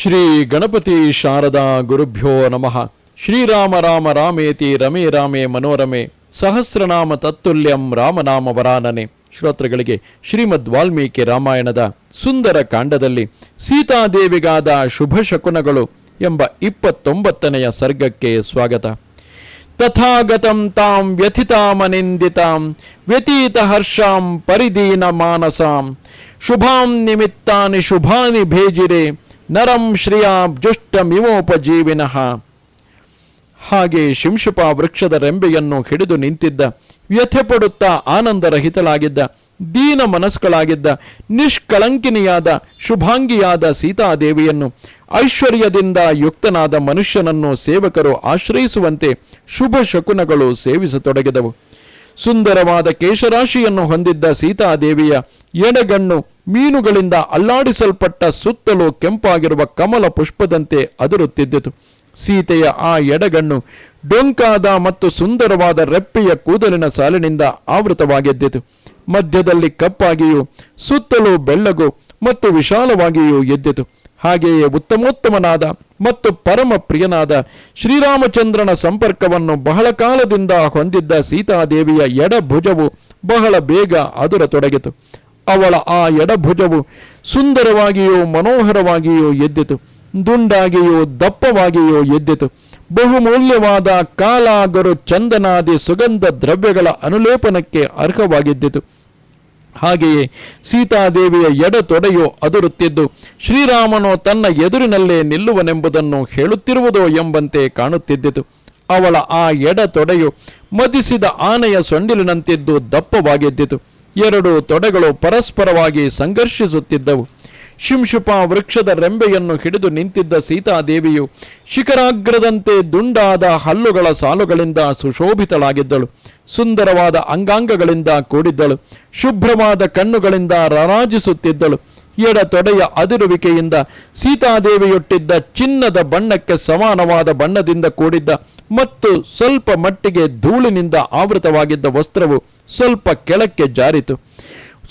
ಶ್ರೀ ಗಣಪತಿ ಶಾರದಾ ಗುರುಭ್ಯೋ ನಮಃ. ಶ್ರೀರಾಮ ರಾಮ ರಾಮೇತಿ ರಮೇ ರಾಮೇ ಮನೋರಮೆ. ಸಹಸ್ರನಾಮ ತತ್ತುಲ್ಯಂ ರಾಮನಾಮ ವರಾನನೆ. ಶ್ರೋತೃಗಳಿಗೆ ಶ್ರೀಮದ್ ವಾಲ್ಮೀಕಿ ರಾಮಾಯಣದ ಸುಂದರ ಕಾಂಡದಲ್ಲಿ ಸೀತಾದೇವಿಗಾದ ಶುಭ ಶಕುನಗಳು ಎಂಬ ಇಪ್ಪತ್ತೊಂಬತ್ತನೆಯ ಸರ್ಗಕ್ಕೆ ಸ್ವಾಗತ. ತಥಾಗತಂ ತಾಂ ವ್ಯಥಿತಾಮನಿಂದಿತಾಂ, ವ್ಯತೀತ ಹರ್ಷಾಂ ಪರಿದೀನ ಮಾನಸಾಂ ಶುಭಾಂ ನಿಮಿತ್ತಾನಿ ಶುಭಾನಿ ಭೇಜಿರೆ. ನರಂ ಶ್ರಿಯಾಬ್ಜುಷ್ಟಮಿವೋಪಜೀವಿನಃ ಹಾಗೆ ಶಿಂಶುಪ ವೃಕ್ಷದ ರೆಂಬೆಯನ್ನು ಹಿಡಿದು ನಿಂತಿದ್ದ ವ್ಯಥೆ ಪಡುತ್ತಾ ಆನಂದರಹಿತಳಾಗಿದ್ದ, ದೀನ ಮನಸ್ಕಳಾಗಿದ್ದ, ನಿಷ್ಕಳಂಕಿನಿಯಾದ, ಶುಭಾಂಗಿಯಾದ ಸೀತಾದೇವಿಯನ್ನು, ಐಶ್ವರ್ಯದಿಂದ ಯುಕ್ತನಾದ ಮನುಷ್ಯನನ್ನು ಸೇವಕರು ಆಶ್ರಯಿಸುವಂತೆ ಶುಭ ಶಕುನಗಳು ಸೇವಿಸತೊಡಗಿದವು. ಸುಂದರವಾದ ಕೇಶರಾಶಿಯನ್ನು ಹೊಂದಿದ್ದ ಸೀತಾದೇವಿಯ ಎಡಗಣ್ಣು ಮೀನುಗಳಿಂದ ಅಲ್ಲಾಡಿಸಲ್ಪಟ್ಟ ಸುತ್ತಲೂ ಕೆಂಪಾಗಿರುವ ಕಮಲ ಪುಷ್ಪದಂತೆ ಅದರುತ್ತಿದ್ದಿತು ಸೀತೆಯ ಆ ಎಡಗಣ್ಣು ಡೊಂಕಾದ ಮತ್ತು ಸುಂದರವಾದ ರೆಪ್ಪೆಯ ಕೂದಲಿನ ಸಾಲಿನಿಂದ ಆವೃತವಾಗಿದ್ದಿತು ಮಧ್ಯದಲ್ಲಿ ಕಪ್ಪಾಗಿಯೂ ಸುತ್ತಲೂ ಬೆಳ್ಳಗು ಮತ್ತು ವಿಶಾಲವಾಗಿಯೂ ಎದ್ದಿತು ಹಾಗೆಯೇ ಉತ್ತಮೋತ್ತಮನಾದ ಮತ್ತು ಪರಮ ಪ್ರಿಯನಾದ ಶ್ರೀರಾಮಚಂದ್ರನ ಸಂಪರ್ಕವನ್ನು ಬಹಳ ಕಾಲದಿಂದ ಹೊಂದಿದ್ದ ಸೀತಾದೇವಿಯ ಎಡಭುಜವು ಬಹಳ ಬೇಗ ಅದುರತೊಡಗಿತು. ಅವಳ ಆ ಎಡಭುಜವು ಸುಂದರವಾಗಿಯೂ ಮನೋಹರವಾಗಿಯೂ ಎದ್ದಿತು. ದುಂಡಾಗಿಯೂ ದಪ್ಪವಾಗಿಯೂ ಎದ್ದಿತು. ಬಹುಮೂಲ್ಯವಾದ ಕಾಲಾಗರು ಚಂದನಾದಿ ಸುಗಂಧ ದ್ರವ್ಯಗಳ ಅನುಲೇಪನಕ್ಕೆ ಅರ್ಹವಾಗಿದ್ದಿತು. ಹಾಗೆಯೇ ಸೀತಾದೇವಿಯ ಎಡ ತೊಡೆಯು ಅದುರುತ್ತಿದ್ದು, ಶ್ರೀರಾಮನು ತನ್ನ ಎದುರಿನಲ್ಲೇ ನಿಲ್ಲುವನೆಂಬುದನ್ನು ಹೇಳುತ್ತಿರುವುದೋ ಎಂಬಂತೆ ಕಾಣುತ್ತಿದ್ದಿತು. ಅವಳ ಆ ಎಡ ತೊಡೆಯು ಮದಿಸಿದ ಆನೆಯ ಸೊಂಡಿಲಿನಂತಿದ್ದು ದಪ್ಪವಾಗಿದ್ದಿತು. ಎರಡು ತೊಡೆಗಳು ಪರಸ್ಪರವಾಗಿ ಸಂಘರ್ಷಿಸುತ್ತಿದ್ದವು. ಶಿಂಶುಪ ವೃಕ್ಷದ ರೆಂಬೆಯನ್ನು ಹಿಡಿದು ನಿಂತಿದ್ದ ಸೀತಾದೇವಿಯು ಶಿಖರಾಗ್ರದಂತೆ ದುಂಡಾದ ಹಲ್ಲುಗಳ ಸಾಲುಗಳಿಂದ ಸುಶೋಭಿತಳಾಗಿದ್ದಳು. ಸುಂದರವಾದ ಅಂಗಾಂಗಗಳಿಂದ ಕೂಡಿದ್ದಳು. ಶುಭ್ರವಾದ ಕಣ್ಣುಗಳಿಂದ ರರಾಜಿಸುತ್ತಿದ್ದಳು. ಎಡ ತೊಡೆಯ ಅದಿರುವಿಕೆಯಿಂದ ಸೀತಾದೇವಿಯೊಟ್ಟಿದ್ದ ಚಿನ್ನದ ಬಣ್ಣಕ್ಕೆ ಸಮಾನವಾದ ಬಣ್ಣದಿಂದ ಕೂಡಿದ್ದ ಮತ್ತು ಸ್ವಲ್ಪ ಮಟ್ಟಿಗೆ ಧೂಳಿನಿಂದ ಆವೃತವಾಗಿದ್ದ ವಸ್ತ್ರವು ಸ್ವಲ್ಪ ಕೆಳಕ್ಕೆ ಜಾರಿತು.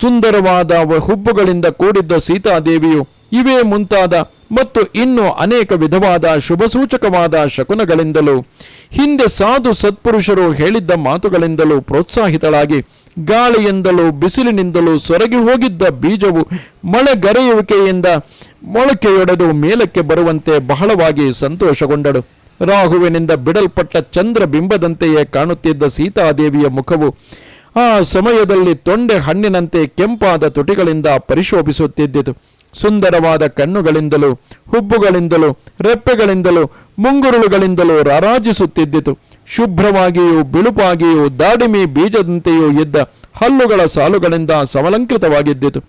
ಸುಂದರವಾದ ಹುಬ್ಬುಗಳಿಂದ ಕೂಡಿದ್ದ ಸೀತಾದೇವಿಯು ಇವೇ ಮುಂತಾದ ಮತ್ತು ಇನ್ನು ಅನೇಕ ವಿಧವಾದ ಶುಭಸೂಚಕವಾದ ಶಕುನಗಳಿಂದಲೂ, ಹಿಂದೆ ಸಾಧು ಸತ್ಪುರುಷರು ಹೇಳಿದ್ದ ಮಾತುಗಳಿಂದಲೂ ಪ್ರೋತ್ಸಾಹಿತಳಾಗಿ, ಗಾಳಿಯಿಂದಲೂ ಬಿಸಿಲಿನಿಂದಲೂ ಸೊರಗಿ ಹೋಗಿದ್ದ ಬೀಜವು ಮಳೆಗರೆಯುವಿಕೆಯಿಂದ ಮೊಳಕೆಯೊಡೆದು ಮೇಲಕ್ಕೆ ಬರುವಂತೆ ಬಹಳವಾಗಿ ಸಂತೋಷಗೊಂಡಳು. ರಾಹುವಿನಿಂದ ಬಿಡಲ್ಪಟ್ಟ ಚಂದ್ರ ಬಿಂಬದಂತೆಯೇ ಕಾಣುತ್ತಿದ್ದ ಸೀತಾದೇವಿಯ ಮುಖವು ಆ ಸಮಯದಲ್ಲಿ ತೊಂಡೆ ಹಣ್ಣಿನಂತೆ ಕೆಂಪಾದ ತುಟಿಗಳಿಂದ ಪರಿಶೋಭಿಸುತ್ತಿದ್ದಿತು. ಸುಂದರವಾದ ಕಣ್ಣುಗಳಿಂದಲೂ, ಹುಬ್ಬುಗಳಿಂದಲೂ, ರೆಪ್ಪೆಗಳಿಂದಲೂ, ಮುಂಗುರುಳುಗಳಿಂದಲೂ ರಾರಾಜಿಸುತ್ತಿದ್ದಿತು. ಶುಭ್ರವಾಗಿಯೂ ಬಿಳುಪಾಗಿಯೂ ದಾಡಿಮಿ ಬೀಜದಂತೆಯೂ ಇದ್ದ ಹಲ್ಲುಗಳ ಸಾಲುಗಳಿಂದ ಸಮಲಂಕೃತವಾಗಿದ್ದಿತು.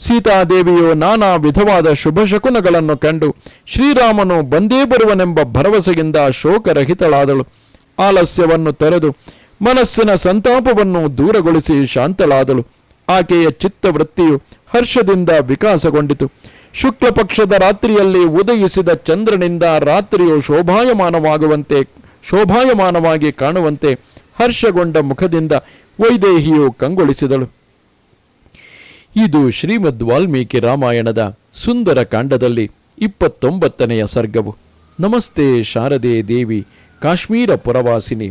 ಸೀತಾದೇವಿಯು ನಾನಾ ವಿಧವಾದ ಶುಭ ಶಕುನಗಳನ್ನು ಕಂಡು ಶ್ರೀರಾಮನು ಬಂದೇ ಬರುವನೆಂಬ ಭರವಸೆಯಿಂದ ಶೋಕರಹಿತಳಾದಳು. ಆಲಸ್ಯವನ್ನು ತೊರೆದು ಮನಸ್ಸಿನ ಸಂತಾಪವನ್ನು ದೂರಗೊಳಿಸಿ ಶಾಂತಳಾದಳು. ಆಕೆಯ ಚಿತ್ತವೃತ್ತಿಯು ಹರ್ಷದಿಂದ ವಿಕಾಸಗೊಂಡಿತು. ಶುಕ್ಲ ಪಕ್ಷದ ರಾತ್ರಿಯಲ್ಲಿ ಉದಯಿಸಿದ ಚಂದ್ರನಿಂದ ರಾತ್ರಿಯು ಶೋಭಾಯಮಾನವಾಗುವಂತೆ, ಶೋಭಾಯಮಾನವಾಗಿ ಕಾಣುವಂತೆ ಹರ್ಷಗೊಂಡ ಮುಖದಿಂದ ವೈದೇಹಿಯು ಕಂಗೊಳಿಸಿದಳು. ಇದು ಶ್ರೀಮದ್ ವಾಲ್ಮೀಕಿ ರಾಮಾಯಣದ ಸುಂದರ ಕಾಂಡದಲ್ಲಿ ಇಪ್ಪತ್ತೊಂಬತ್ತನೆಯ ಸರ್ಗವು. ನಮಸ್ತೆ ಶಾರದೆ ದೇವಿ, ಕಾಶ್ಮೀರ ಪುರವಾಸಿನಿ.